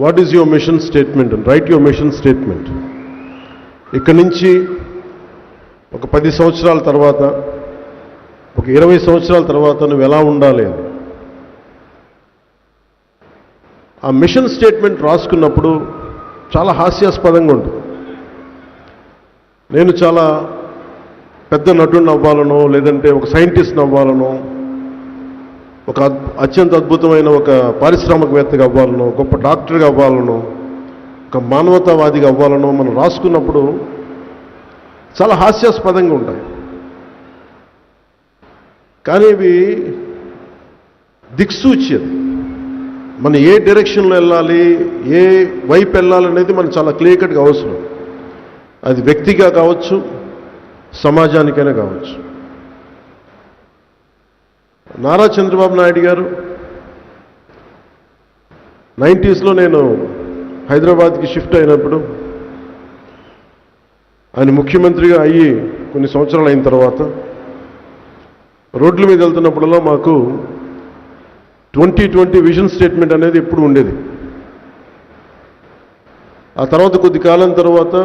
What is your mission statement right your mission statement ఇక్కడి నుంచి ఒక పది సంవత్సరాల తర్వాత ఒక ఇరవై సంవత్సరాల తర్వాత నువ్వు ఎలా ఉండాలి అని. ఆ మిషన్ స్టేట్మెంట్ రాసుకున్నప్పుడు చాలా హాస్యాస్పదంగా ఉంటుంది. నేను చాలా పెద్ద నటుడిని అవ్వాలనో లేదంటే ఒక సైంటిస్ట్ని అవ్వాలనో ఒక అత్యంత అద్భుతమైన ఒక పారిశ్రామికవేత్తగా అవ్వాలనో గొప్ప డాక్టర్గా అవ్వాలనో ఒక మానవతావాదిగా అవ్వాలనో మనం రాసుకున్నప్పుడు చాలా హాస్యాస్పదంగా ఉంటాయి. కానీ ఇవి దిక్సూచి అది మనం ఏ డైరెక్షన్లో వెళ్ళాలి ఏ వైపు వెళ్ళాలనేది మనం చాలా క్లియర్ కట్గా అవసరం. అది వ్యక్తిగా కావచ్చు సమాజానికైనా కావచ్చు. నారా చంద్రబాబు నాయుడు గారు. నైంటీస్లో నేను హైదరాబాద్కి షిఫ్ట్ అయినప్పుడు ఆయన ముఖ్యమంత్రిగా అయ్యి కొన్ని సంవత్సరాలు అయిన తర్వాత రోడ్ల మీద వెళ్తున్నప్పుడల్లా మాకు ట్వంటీ ట్వంటీ విజన్ స్టేట్మెంట్ అనేది ఎప్పుడు ఉండేది. ఆ తర్వాత కొద్ది కాలం తర్వాత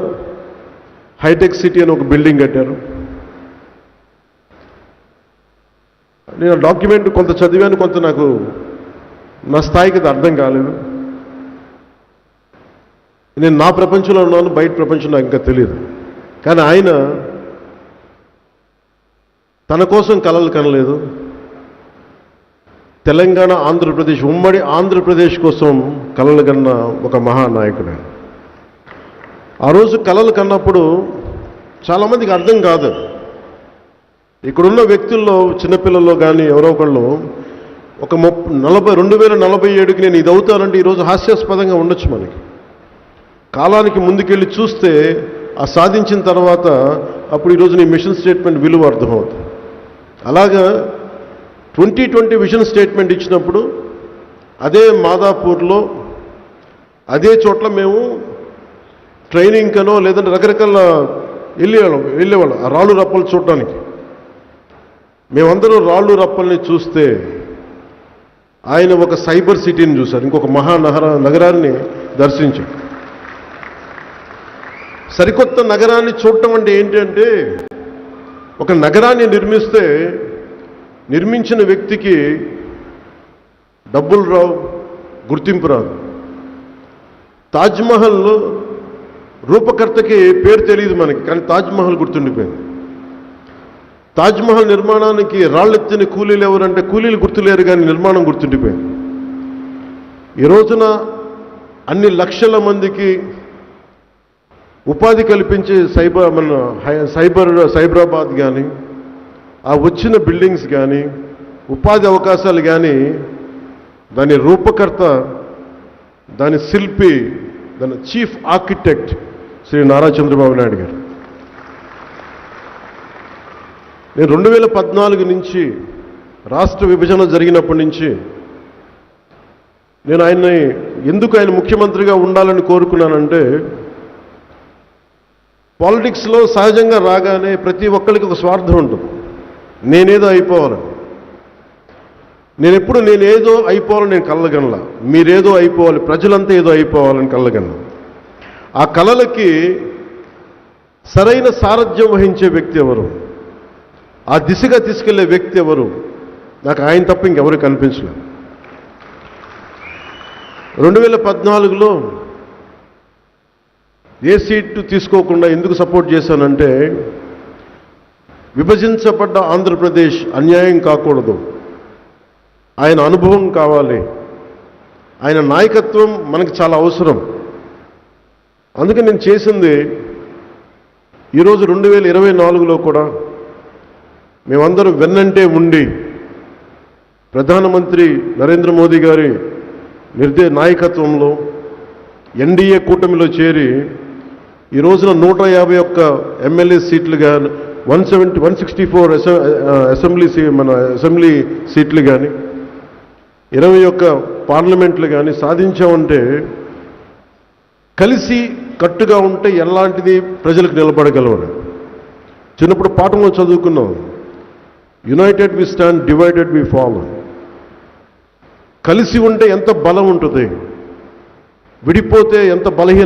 హైటెక్ సిటీ అని ఒక బిల్డింగ్ కట్టారు. నేను డాక్యుమెంట్ కొంత చదివాను కొంత నాకు నా స్థాయికి అది అర్థం కాలేదు. నేను నా ప్రపంచంలో ఉన్నాను బయట ప్రపంచం నాకు ఇంకా తెలియదు కానీ ఆయన తన కోసం కలలు కనలేదు. తెలంగాణ ఆంధ్రప్రదేశ్ ఉమ్మడి ఆంధ్రప్రదేశ్ కోసం కలలు కన్న ఒక మహానాయకుడు ఆ రోజు కలలు కన్నప్పుడు చాలామందికి అర్థం కాదు. ఇక్కడున్న వ్యక్తుల్లో చిన్నపిల్లల్లో కానీ ఎవరో ఒకళ్ళు ఒక ముప్ నలభై రెండు వేల నలభై ఏడుకి నేను ఇది అవుతానంటే ఈరోజు హాస్యాస్పదంగా ఉండొచ్చు మనకి. కాలానికి ముందుకెళ్ళి చూస్తే ఆ సాధించిన తర్వాత అప్పుడు ఈరోజు నీ మిషన్ స్టేట్మెంట్ విలువ అర్థమవుతుంది. అలాగా ట్వంటీ ట్వంటీ విజన్ స్టేట్మెంట్ ఇచ్చినప్పుడు అదే మాదాపూర్లో అదే చోట్ల మేము ట్రైనింగ్ కనో లేదంటే రకరకాల వెళ్ళేవాళ్ళం వెళ్ళేవాళ్ళం ఆ రాళ్ళు రప్పలు చూడటానికి మేమందరూ రాళ్ళు రప్పల్ని చూస్తే ఆయన ఒక సైబర్ సిటీని చూశారు. ఇంకొక మహానగర నగరాన్ని దర్శించారు. సరికొత్త నగరాన్ని చూడటం అంటే ఏంటంటే ఒక నగరాన్ని నిర్మిస్తే నిర్మించిన వ్యక్తికి డబ్బులు రావు గుర్తింపు రాదు. తాజ్మహల్ రూపకర్తకి పేరు తెలియదు మనకి కానీ తాజ్మహల్ గుర్తుండిపోయింది. తాజ్మహల్ నిర్మాణానికి రాళ్ళెత్తిన కూలీలు ఎవరంటే కూలీలు గుర్తులేరు కానీ నిర్మాణం గుర్తుండిపోయింది ఈ రోజున అన్ని లక్షల మందికి ఉపాధి కల్పించే సైబర్ మన హై- సైబర్ సైబరాబాద్ కానీ ఆ వచ్చిన బిల్డింగ్స్ కానీ ఉపాధి అవకాశాలు కానీ దాని రూపకర్త దాని శిల్పి దాని చీఫ్ ఆర్కిటెక్ట్ శ్రీ నారా చంద్రబాబు నాయుడు గారు. నేను రెండు వేల పద్నాలుగు నుంచి రాష్ట్ర విభజన జరిగినప్పటి నుంచి నేను ఆయన్ని ఎందుకు ఆయన ముఖ్యమంత్రిగా ఉండాలని కోరుకున్నానంటే పాలిటిక్స్లో సహజంగా రాగానే ప్రతి ఒక్కరికి ఒక స్వార్థం ఉంటుంది. నేనేదో అయిపోవాలని నేను ఎప్పుడు నేనేదో అయిపోవాలని నేను కళ్ళగనలా. మీరేదో అయిపోవాలి ప్రజలంతా ఏదో అయిపోవాలని కళ్ళగన్నా ఆ కళలకి సరైన సారథ్యం వహించే వ్యక్తి ఎవరు? ఆ దిశగా తీసుకెళ్ళే వ్యక్తి ఎవరు? నాకు ఆయన తప్ప ఇంకెవరు కనిపించలేదు రెండు వేల పద్నాలుగులో ఏ సీటు తీసుకోకుండా ఎందుకు సపోర్ట్ చేశానంటే విభజించబడ్డ ఆంధ్రప్రదేశ్ అన్యాయం కాకూడదు. ఆయన అనుభవం కావాలి. ఆయన నాయకత్వం మనకి చాలా అవసరం. అందుకే నేను చేసింది ఈరోజు రెండు వేల ఇరవై నాలుగులో కూడా మేమందరం వెన్నంటే ఉండి ప్రధానమంత్రి నరేంద్ర మోదీ గారి నిర్దే నాయకత్వంలో ఎన్డీఏ కూటమిలో చేరి ఈ రోజున నూట యాభై ఒక్క ఎమ్మెల్యే సీట్లు కానీ one seventy one sixty four assembly see మన అసెంబ్లీ సీట్లు కానీ ఇరవై ఒక్క పార్లమెంట్లు కానీ సాధించామంటే కలిసి కట్టుగా ఉంటే ఎలాంటిది ప్రజలకు నిలబడగలవని చిన్నప్పుడు పాఠంలో చదువుకున్నాం. United we stand divided we fall కలిసి ఉంటే ఎంత బలం ఉంటుంది? విడిపోతే ఎంత బలహీన